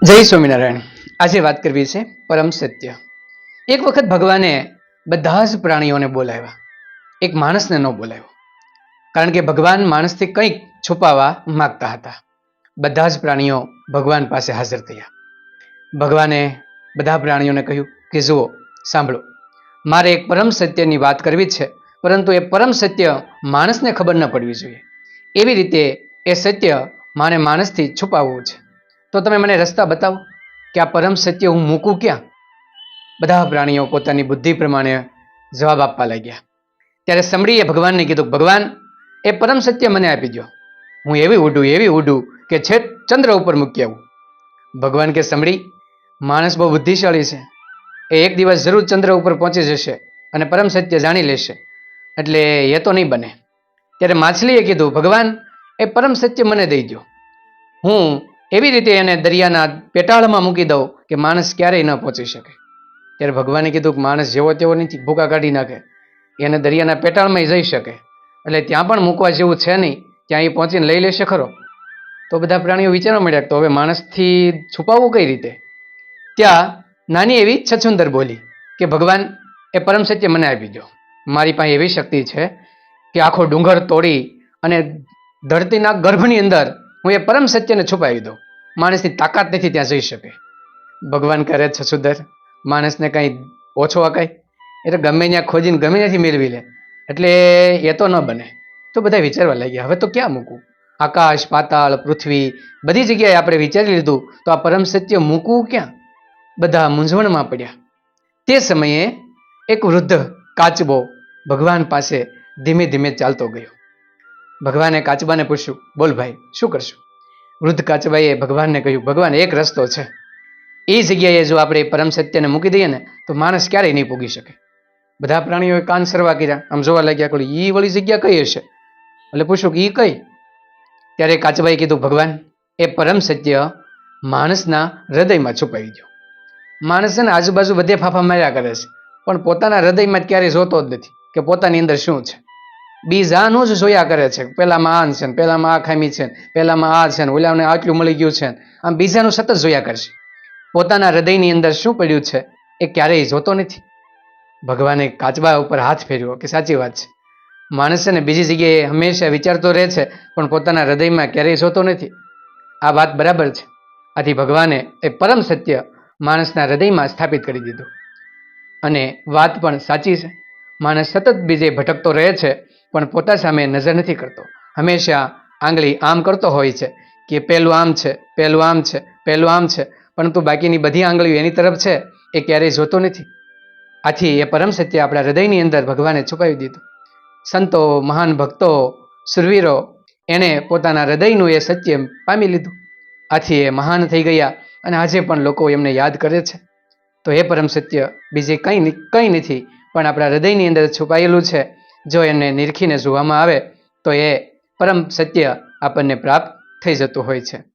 જય સ્વામિનારાયણ. આજે વાત કરવી છે પરમ સત્ય. એક વખત ભગવાને બધા જ પ્રાણીઓને બોલાવ્યા. એક માણસને ન બોલાવ્યો. કારણ કે ભગવાન માણસથી કંઈક છુપાવવા માગતા હતા. બધા જ પ્રાણીઓ ભગવાન પાસે હાજર થયા. ભગવાને બધા પ્રાણીઓને કહ્યું કે, જુઓ, સાંભળો. મારે એક પરમ સત્યની વાત કરવી છે, પરંતુ એ પરમ સત્ય માણસને ખબર ન પડવી જોઈએ. એવી રીતે એ સત્ય મારે માણસથી છુપાવવું છે. તો તમે મને રસ્તા બતાવો કે આ પરમ સત્ય હું મૂકું ક્યાં? બધા પ્રાણીઓ પોતાની બુદ્ધિ પ્રમાણે જવાબ આપવા લાગ્યા. ત્યારે સંભળીએ ભગવાનને કીધું, ભગવાન, એ પરમ સત્ય મને આપી દો હું એવી ઉડું એવી ઉડું કે છેક ચંદ્ર ઉપર મૂકી આવું. ભગવાન કે સમડી માણસ બહુ બુદ્ધિશાળી છે. એ એક દિવસ જરૂર ચંદ્ર ઉપર પહોંચી જશે અને પરમ સત્ય જાણી લેશે. એટલે એ તો નહીં બને. ત્યારે માછલીએ કીધું, ભગવાન, એ પરમ સત્ય મને દઈ દો હું એવી રીતે એને દરિયાના પેટાળમાં મૂકી દઉં કે માણસ ક્યારેય ન પહોંચી શકે. ત્યારે ભગવાને કીધું કે માણસ જેવો તેવો નથી, ભૂકા કાઢી નાખે. એને દરિયાના પેટાળમાં જઈ શકે. એટલે ત્યાં પણ મૂકવા જેવું છે નહીં, ત્યાં એ પહોંચીને લઈ લેશે ખરો. તો બધા પ્રાણીઓ વિચારવા મળ્યા તો હવે માણસથી છુપાવવું કઈ રીતે? ત્યાં નાની એવી છછુંદર બોલી કે ભગવાન, એ પરમ સત્ય મને આપી દો મારી પાસે એવી શક્તિ છે કે આખો ડુંગર તોડી અને ધરતીના ગર્ભની અંદર હું એ પરમ સત્યને છુપાવી દઉં. માણસની તાકાત નથી ત્યાં જઈ શકે. ભગવાન કરે છછુદર માણસને કંઈ ઓછો અકાય એટલે ગમે ત્યાં ખોજીને ગમે ત્યાંથી મેળવી લે. એટલે એ તો ન બને. તો બધા વિચારવા લાગ્યા, હવે તો ક્યાં મૂકવું? આકાશ, પાતાળ, પૃથ્વી, બધી જગ્યાએ આપણે વિચારી લીધું, તો આ પરમ સત્ય મૂકવું ક્યાં? બધા મૂંઝવણમાં પડ્યા. તે સમયે એક વૃદ્ધ કાચબો ભગવાન પાસે ધીમે ધીમે ચાલતો ગયો. ભગવાને કાચબાને પૂછ્યું, બોલ ભાઈ, શું કરશું? વૃદ્ધ કાચબાએ ભગવાનને કહ્યું, ભગવાન, એક રસ્તો છે. એ જગ્યાએ જો આપણે પરમ સત્યને મૂકી દઈએ ને, તો માણસ ક્યારેય નહીં પૂગી શકે. બધા પ્રાણીઓએ કાન સરવા કર્યા. આમ જોવા લાગ્યા કોઈ ઈ વળી જગ્યા કઈ હશે? એટલે પૂછ્યું કે ઈ કઈ? ત્યારે કાચબાએ કીધું, ભગવાન, એ પરમ સત્ય માણસના હૃદયમાં છુપાવી દો માણસને આજુબાજુ બધે ફાફા માર્યા કરે છે. પણ પોતાના હૃદયમાં જ ક્યારેય જોતો જ નથી કે પોતાની અંદર શું છે. બીજાનું જ જોયા કરે છે. પેલામાં આન છે ને, પેલામાં આ ખામી છે ને, પેલામાં આ છે ઓલાને આટલું મળી ગયું છે આમ બીજાનું સતત જોયા કરશે. પોતાના હૃદયની અંદર શું પડ્યું છે એ ક્યારેય જોતો નથી. ભગવાને કાચબા ઉપર હાથ ફેર્યો કે સાચી વાત છે. માણસ છે ને બીજી જગ્યાએ હંમેશા વિચારતો રહે છે, પણ પોતાના હૃદયમાં ક્યારેય જોતો નથી. આ વાત બરાબર છે. આથી ભગવાને એ પરમ સત્ય માણસના હૃદયમાં સ્થાપિત કરી દીધું. અને વાત પણ સાચી છે. માણસ સતત બીજે ભટકતો રહે છે પણ પોતા સામે નજર નથી કરતો. હંમેશા આંગળી આમ કરતો હોય છે કે પહેલું આમ છે, પહેલું આમ છે, પહેલું આમ છે. પરંતુ બાકીની બધી આંગળીઓ એની તરફ છે એ ક્યારેય જોતો નથી. આથી એ પરમ સત્ય આપણા હૃદયની અંદર ભગવાને છુપાવી દીધું. સંતો, મહાન ભક્તો, સુરવીરો એણે પોતાના હૃદયનું એ સત્ય પામી લીધું. આથી એ મહાન થઈ ગયા અને આજે પણ લોકો એમને યાદ કરે છે. તો એ પરમ સત્ય બીજે કંઈ કંઈ નથી પણ આપણા હૃદયની અંદર છુપાયેલું છે જો એને નિરખીને જોવામાં આવે, તો એ પરમ સત્ય આપણને પ્રાપ્ત થઈ જતું હોય છે.